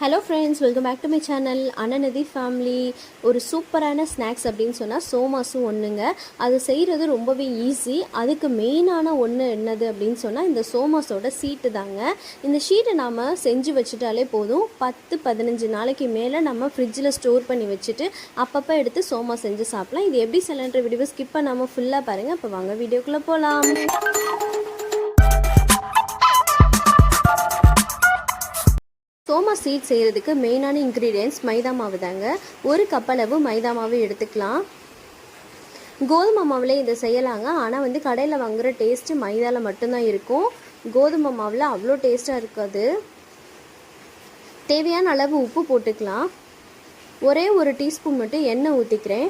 Hello friends welcome back to my channel Anandhi family ஒரு சூப்பரான snacks அப்படின்னு சொன்னால் சோமாஸும் ஒன்றுங்க அது செய்கிறது ரொம்பவே ஈஸி அதுக்கு மெயினான ஒன்று என்னது அப்படின்னு சொன்னால் இந்த சோமாஸோட சீட்டு தாங்க. இந்த ஷீட்டை நாம் செஞ்சு வச்சுட்டாலே போதும். பத்து பதினஞ்சு நாளைக்கு மேலே நம்ம ஃப்ரிட்ஜில் ஸ்டோர் பண்ணி வச்சுட்டு அப்பப்போ எடுத்து சோமா செஞ்சு சாப்பிடலாம். இது எப்படி செய்யலான்ற வீடியோ ஸ்கிப் பண்ணாமல் ஃபுல்லாக பாருங்கள் இப்போ வாங்க வீடியோக்குள்ளே போகலாம் சோமா சீட் செய்கிறதுக்கு மெயினான இன்க்ரீடியன்ஸ் மைதா மாவு தாங்க. ஒரு கப்பளவு மைதா மாவு எடுத்துக்கலாம். கோதுமை மாவில் இதை செய்யலாங்க. ஆனால் வந்து கடையில் வாங்குகிற டேஸ்ட்டு மைதாவில் மட்டும்தான் இருக்கும். கோதுமை மாவில் அவ்வளோ டேஸ்ட்டாக இருக்காது. தேவையான அளவு உப்பு போட்டுக்கலாம். ஒரே ஒரு டீஸ்பூன் மட்டும் எண்ணெய் ஊற்றிக்கிறேன்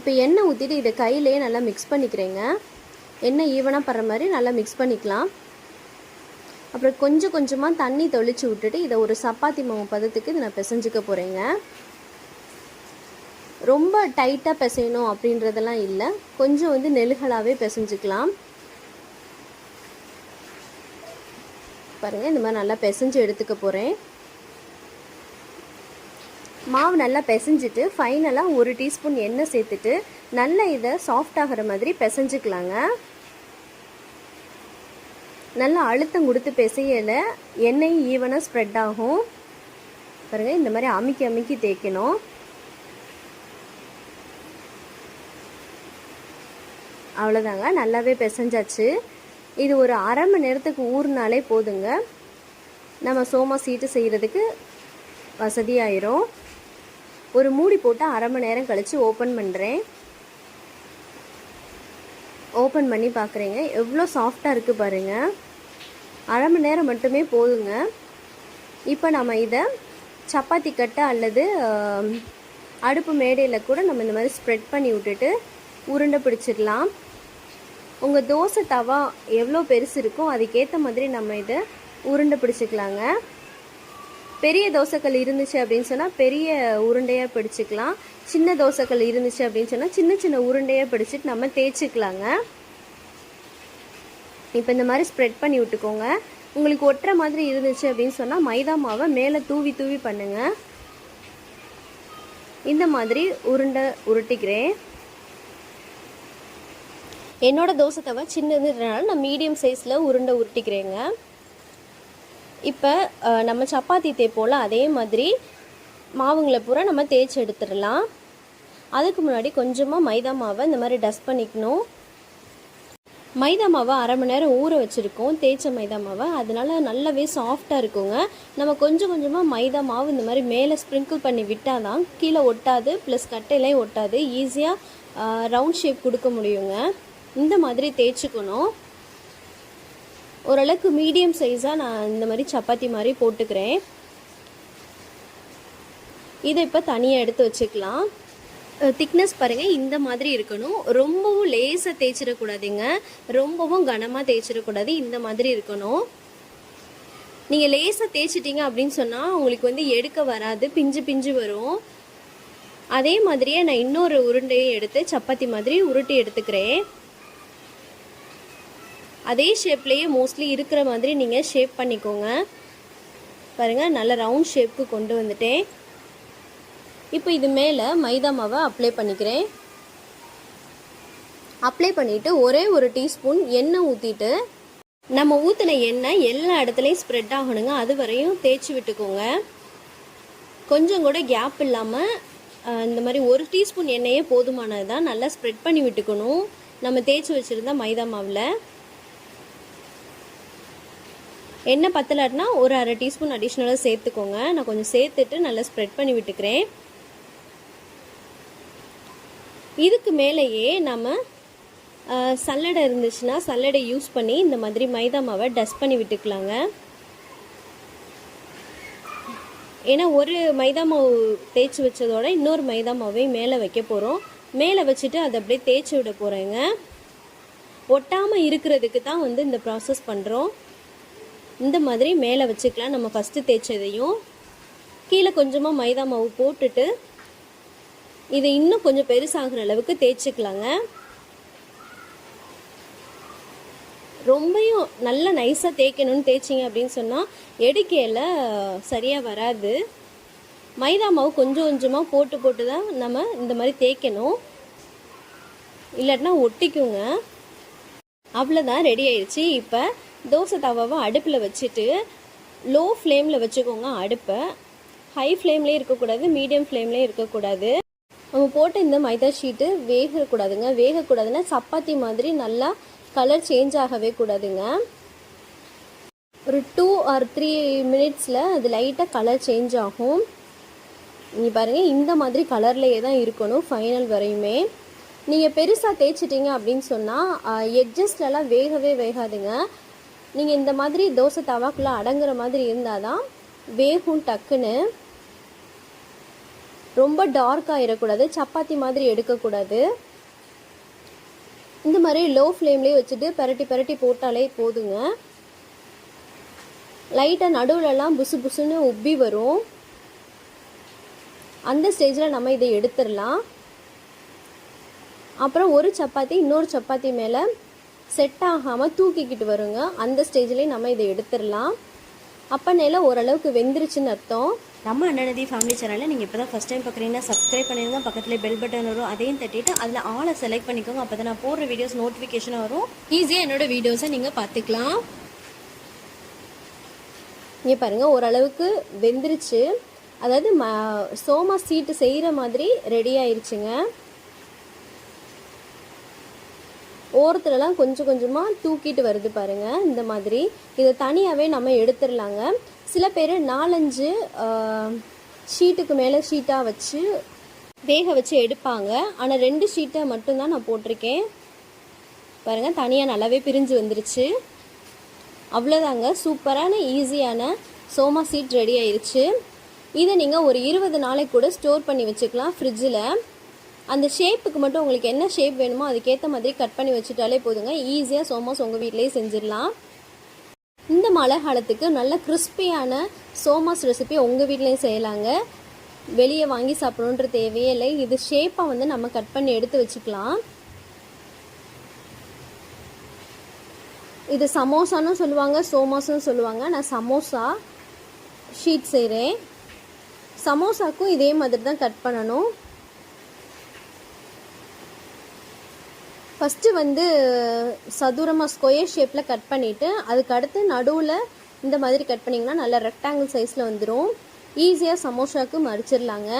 இப்போ எண்ணெய் ஊற்றிட்டு இதை கையிலேயே நல்லா மிக்ஸ் பண்ணிக்கிறேங்க. எண்ணெய் ஈவனாக படுற மாதிரி நல்லா மிக்ஸ் பண்ணிக்கலாம். அப்புறம் கொஞ்சம் கொஞ்சமாக தண்ணி தொளிச்சு விட்டுட்டு இதை ஒரு சப்பாத்தி மாவு பதத்துக்கு இதை நான் பிசைஞ்சிக்க போகிறேங்க ரொம்ப டைட்டாக பிசையணும் அப்படின்றதெல்லாம் இல்லை. கொஞ்சம் வந்து நெழுகலாகவே பிசைஞ்சிக்கலாம். பாருங்கள் இந்த மாதிரி நல்லா பிசைஞ்சு எடுத்துக்க போகிறேன் மாவு நல்லா பிசைஞ்சிட்டு ஃபைனலாக ஒரு டீஸ்பூன் எண்ணெய் சேர்த்துட்டு நல்லா இதை சாஃப்ட் ஆகிற மாதிரி பிசைஞ்சிக்கலாங்க. நல்லா அழுத்தம் கொடுத்து பிசையில் எண்ணெய் ஈவனாக ஸ்ப்ரெட் ஆகும். பாருங்கள் இந்த மாதிரி அமுக்கி அமுக்கி தேய்க்கணும். அவ்வளோதாங்க நல்லாவே பிசைஞ்சாச்சு. இது ஒரு அரை மணி நேரத்துக்கு ஊறினாலே போதுங்க. நம்ம சோமா சீட்டு செய்கிறதுக்கு வசதியாயிரும். ஒரு மூடி போட்டு அரை மணி நேரம் கழித்து ஓப்பன் பண்ணுறேன் ஓப்பன் பண்ணி பார்க்குறீங்க எவ்வளோ சாஃப்டாக இருக்குது பாருங்கள் அரை மணி நேரம் மட்டுமே போதுங்க. இப்போ நம்ம இதை சப்பாத்தி கட்டை அல்லது அடுப்பு மேடையில் கூட நம்ம இந்த மாதிரி ஸ்ப்ரெட் பண்ணி விட்டுட்டு உருண்டை பிடிச்சிடலாம். உங்கள் தோசை தவா எவ்வளோ பெருசு இருக்கோ அதுக்கேற்ற மாதிரி நம்ம இதை உருண்டை பிடிச்சிக்கலாங்க. பெரிய தோசைக்கல் இருந்துச்சு அப்படின்னு சொன்னால் பெரிய உருண்டையாக பிடிச்சிக்கலாம். சின்ன தோசைக்கல் இருந்துச்சு அப்படின்னு சொன்னால் சின்ன சின்ன உருண்டையாக பிடிச்சிட்டு நம்ம தேய்ச்சிக்கலாங்க. இப்போ இந்த மாதிரி ஸ்ப்ரெட் பண்ணி விட்டுக்கோங்க. உங்களுக்கு ஒட்டுற மாதிரி இருந்துச்சு அப்படின்னு சொன்னால் மைதா மாவை மேலே தூவி தூவி பண்ணுங்கள் இந்த மாதிரி உருண்டை உருட்டிக்கிறேன். என்னோட தோசை தவை சின்னதுனால நான் மீடியம் சைஸில் உருண்டை உருட்டிக்கிறேங்க. இப்போ நம்ம சப்பாத்தி தேய்ப்போல் அதே மாதிரி மாவுங்களை பூரா நம்ம தேய்ச்சி எடுத்துடலாம். அதுக்கு முன்னாடி கொஞ்சமாக மைதா மாவை இந்த மாதிரி டஸ்ட் பண்ணிக்கணும். மைதா மாவை அரை மணி நேரம் ஊற வச்சுருக்கோம். தேய்ச்ச மைதா மாவை. அதனால நல்லாவே சாஃப்டாக இருக்குங்க. நம்ம கொஞ்சம் கொஞ்சமாக மைதா மாவு இந்த மாதிரி மேலே ஸ்ப்ரிங்கிள் பண்ணி விட்டால் தான் கீழே ஒட்டாது ப்ளஸ் கட்டையிலையும் ஒட்டாது. ஈஸியாக ரவுண்ட் ஷேப் கொடுக்க முடியுங்க. இந்த மாதிரி தேய்ச்சிக்கணும். ஓரளவுக்கு மீடியம் சைஸாக நான் இந்த மாதிரி சப்பாத்தி மாதிரி போட்டுக்கிறேன். இதை இப்போ தனியாக எடுத்து வச்சுக்கலாம். திக்னஸ் பாருங்கள் இந்த மாதிரி இருக்கணும். ரொம்பவும் லேசாக தேய்ச்சிடக்கூடாதுங்க. ரொம்பவும் கனமாக தேய்ச்சிடக்கூடாது இந்த மாதிரி இருக்கணும். நீங்கள் லேசாக தேய்ச்சிட்டிங்க அப்படின்னு சொன்னால் உங்களுக்கு வந்து எடுக்க வராது பிஞ்சு பிஞ்சு வரும். அதே மாதிரியே நான் இன்னொரு உருண்டையும் எடுத்து சப்பாத்தி மாதிரி உருட்டி எடுத்துக்கிறேன். அதே ஷேப்லேயே மோஸ்ட்லி இருக்கிற மாதிரி நீங்கள் ஷேப் பண்ணிக்கோங்க. பாருங்கள் நல்ல ரவுண்ட் ஷேப்புக்கு கொண்டு வந்துட்டேன். இப்போ இது மேலே மைதா மாவை அப்ளை பண்ணிக்கிறேன். அப்ளை பண்ணிவிட்டு ஒரே ஒரு டீஸ்பூன் எண்ணெய் ஊற்றிட்டு நம்ம ஊற்றின எண்ணெய் எல்லா இடத்துலையும் ஸ்ப்ரெட் ஆகணுங்க. அது வரையும் தேய்ச்சி விட்டுக்கோங்க. கொஞ்சம் கூட கேப் இல்லாமல் இந்த மாதிரி ஒரு டீஸ்பூன் எண்ணெயே போதுமானது தான். நல்லா ஸ்ப்ரெட் பண்ணி விட்டுக்கணும். நம்ம தேய்ச்சி வச்சுருந்தா மைதா மாவில். எண்ணெய் பத்தலாட்டினா ஒரு அரை டீஸ்பூன் அடிஷ்னலாக சேர்த்துக்கோங்க. நான் கொஞ்சம் சேர்த்துட்டு நல்லா ஸ்ப்ரெட் பண்ணி விட்டுக்கிறேன். இதுக்கு மேலேயே நம்ம சல்லடை இருந்துச்சுன்னா சல்லடை யூஸ் பண்ணி இந்த மாதிரி மைதா மாவை டஸ்ட் பண்ணி விட்டுக்கலாங்க. ஏன்னா ஒரு மைதா மாவு தேய்ச்சி வச்சதோட இன்னொரு மைதா மாவையும் மேலே வைக்க போகிறோம் மேலே வச்சுட்டு அதை அப்படியே தேய்ச்சி விட போகிறேங்க ஒட்டாமல் இருக்கிறதுக்கு தான் வந்து இந்த ப்ராசஸ் பண்ணுறோம் இந்த மாதிரி மேலே வச்சுக்கலாம். நம்ம ஃபஸ்ட்டு தேய்ச்சதையும் கீழே கொஞ்சமாக மைதா மாவு போட்டுட்டு இது இன்னும் கொஞ்சம் பெருசாகிற அளவுக்கு தேய்ச்சிக்கலாங்க. ரொம்பையும் நல்லா நைஸாக தேய்க்கணும்னு தேய்ச்சிங்க அப்படின்னு சொன்னால் எடுக்கையில் சரியாக வராது. மைதா மாவு கொஞ்சம் கொஞ்சமாக போட்டு போட்டு தான் நம்ம இந்த மாதிரி தேய்க்கணும். இல்லாட்டினா ஒட்டிக்குங்க. அவ்வளோதான் ரெடி ஆயிடுச்சு இப்போ தோசை தவாவை அடுப்பில் வச்சுட்டு லோ ஃப்ளேமில் வச்சுக்கோங்க அடுப்பை. ஹை ஃப்ளேம்லேயே இருக்கக்கூடாது மீடியம் ஃப்ளேம்லேயே இருக்கக்கூடாது. நம்ம போட்ட இந்த மைதா ஷீட்டு வேகக்கூடாதுங்க. வேகக்கூடாதுன்னா சப்பாத்தி மாதிரி நல்லா கலர் சேஞ்ச் ஆகவே கூடாதுங்க. ஒரு டூ ஆர் த்ரீ மினிட்ஸில் அது லைட்டாக கலர் சேஞ்ச் ஆகும். நீங்கள் பாருங்கள் இந்த மாதிரி கலர்லேயே தான் இருக்கணும் ஃபைனல் வரையுமே. நீங்கள் பெருசாக தேய்ச்சிட்டிங்க அப்படின்னு சொன்னால் எட்ஜஸ்ட்லலாம் வேகவே வேகாதுங்க. நீங்கள் இந்த மாதிரி தோசை தவாக்குள்ளே அடங்குற மாதிரி இருந்தால் தான் வேகும் டக்குன்னு. ரொம்ப டார்க் ஆகிடக்கூடாது சப்பாத்தி மாதிரி எடுக்கக்கூடாது. இந்த மாதிரி லோ ஃப்ளேம்லேயே வச்சுட்டு பரட்டி பரட்டி போட்டாலே போதுங்க. லைட்டாக நடுவுலலாம் புசு புசுன்னு உப்பி வரும். அந்த ஸ்டேஜில் நம்ம இதை எடுத்துடலாம். அப்புறம் ஒரு சப்பாத்தி இன்னொரு சப்பாத்தி மேலே செட் ஆகாமல் தூக்கிக்கிட்டு வருங்க. அந்த ஸ்டேஜ்லேயே நம்ம இதை எடுத்துடலாம். அப்போ நில ஓரளவுக்கு வெந்துருச்சுன்னு அர்த்தம். நம்ம அண்ணனதி ஃபேமிலி சேனலில் நீங்கள் இப்போ தான் ஃபஸ்ட் டைம் பார்க்குறீங்கன்னா சப்ஸ்கிரைப் பண்ணிடுங்க பக்கத்தில் பெல் பட்டன் வரும். அதையும் தட்டிட்டு அதில் ஆளை செலக்ட் பண்ணிக்கோங்க. அப்போ தான் நான் போடுற வீடியோஸ் நோட்டிஃபிகேஷன் வரும். ஈஸியாக என்னோட வீடியோஸை நீங்கள் பார்த்துக்கலாம் இங்கே பாருங்கள் ஓரளவுக்கு வெந்துருச்சு. அதாவது ம சோமா சீட்டு செய்கிற மாதிரி ரெடி ஆயிருச்சுங்க. ஓரத்துலலாம் கொஞ்சம் கொஞ்சமாக தூக்கிட்டு வருது பாருங்கள் இந்த மாதிரி. இதை தனியாகவே நம்ம எடுத்துடலாங்க. சில பேர் நாலஞ்சு ஷீட்டுக்கு மேலே ஷீட்டாக வச்சு வேக வச்சு எடுப்பாங்க. ஆனால் ரெண்டு ஷீட்டை மட்டும்தான் நான் போட்டிருக்கேன். பாருங்கள் தனியாக நல்லாவே பிரிஞ்சு வந்துருச்சு. அவ்வளோதாங்க சூப்பரான ஈஸியான சோமா சீட் ரெடி ஆயிடுச்சு இதை நீங்கள் ஒரு இருபது நாளைக்கு கூட ஸ்டோர் பண்ணி வச்சுக்கலாம் ஃப்ரிட்ஜில். அந்த ஷேப்புக்கு மட்டும் உங்களுக்கு என்ன ஷேப் வேணுமோ அதுக்கேற்ற மாதிரி கட் பண்ணி வச்சுட்டாலே போதுங்க. ஈஸியாக சோமாஸ் உங்கள் வீட்டிலேயே செஞ்சிடலாம். இந்த மழை காலத்துக்கு நல்ல கிறிஸ்பியான சோமாஸ் ரெசிபி உங்கள் வீட்லேயும் செய்யலாங்க. வெளியே வாங்கி சாப்பிடணுன்ற தேவையே இல்லை. இது ஷேப்பாக வந்து நம்ம கட் பண்ணி எடுத்து வச்சுக்கலாம். இது சமோசான்னு சொல்லுவாங்க சோமாஸும் சொல்லுவாங்க. நான் சமோசா ஷீட் செய்கிறேன் சமோசாக்கும் இதே மாதிரி தான் கட் பண்ணணும். ஃபஸ்ட்டு வந்து சதுரமாக ஸ்கொயர் ஷேப்பில் கட் பண்ணிவிட்டு அதுக்கு அடுத்து நடுவில் இந்த மாதிரி கட் பண்ணிங்கன்னா நல்லா ரெக்டாங்கிள் சைஸில் வந்துடும் ஈஸியாக சமோசாவுக்கு மடிச்சிடலாங்க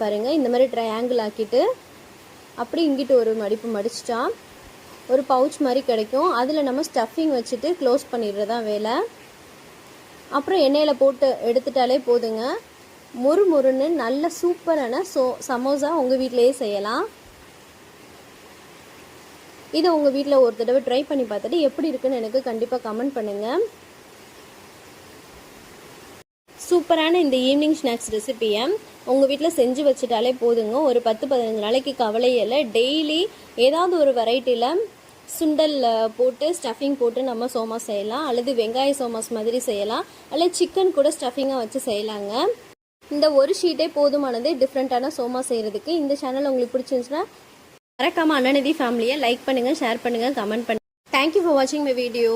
பாருங்கள் இந்த மாதிரி ட்ரையாங்கிள் ஆக்கிட்டு அப்படி இங்கிட்டு ஒரு மடிப்பு மடிச்சிட்டா ஒரு பவுச் மாதிரி கிடைக்கும். அதில் நம்ம ஸ்டஃபிங் வச்சுட்டு க்ளோஸ் பண்ணிடுறதான் வேலை. அப்புறம் எண்ணெயில் போட்டு எடுத்துட்டாலே போதுங்க. முறு முறுன்னு நல்ல சூப்பரான சோ சமோசா உங்கள் வீட்டிலேயே செய்யலாம். இதை உங்கள் வீட்டில் ஒரு தடவை ட்ரை பண்ணி பார்த்துட்டு எப்படி இருக்குன்னு எனக்கு கண்டிப்பாக கமெண்ட் பண்ணுங்கள் சூப்பரான இந்த ஈவினிங் ஸ்நாக்ஸ் ரெசிப்பியை உங்கள் வீட்டில் செஞ்சு வச்சுட்டாலே போதுங்க. ஒரு பத்து பதினஞ்சு நாளைக்கு கவலையில் டெய்லி ஏதாவது ஒரு வெரைட்டியில் சுண்டல் போட்டு ஸ்டஃபிங் போட்டு நம்ம சோமாஸ் செய்யலாம். அல்லது வெங்காய சோமாஸ் மாதிரி செய்யலாம். அல்லது சிக்கன் கூட ஸ்டஃபிங்காக வச்சு செய்யலாங்க. இந்த ஒரு ஷீட்டே போதுமானது டிஃப்ரெண்ட்டான சோமா செய்கிறதுக்கு இந்த சேனல் உங்களுக்கு பிடிச்சிருந்துச்சுன்னா மறக்காம அண்ணநதி ஃபேமிலியை லைக் பண்ணுங்கள் ஷேர் பண்ணுங்கள் கமெண்ட் பண்ணுங்கள் தேங்க்யூ ஃபார் வாட்சிங் மை வீடியோ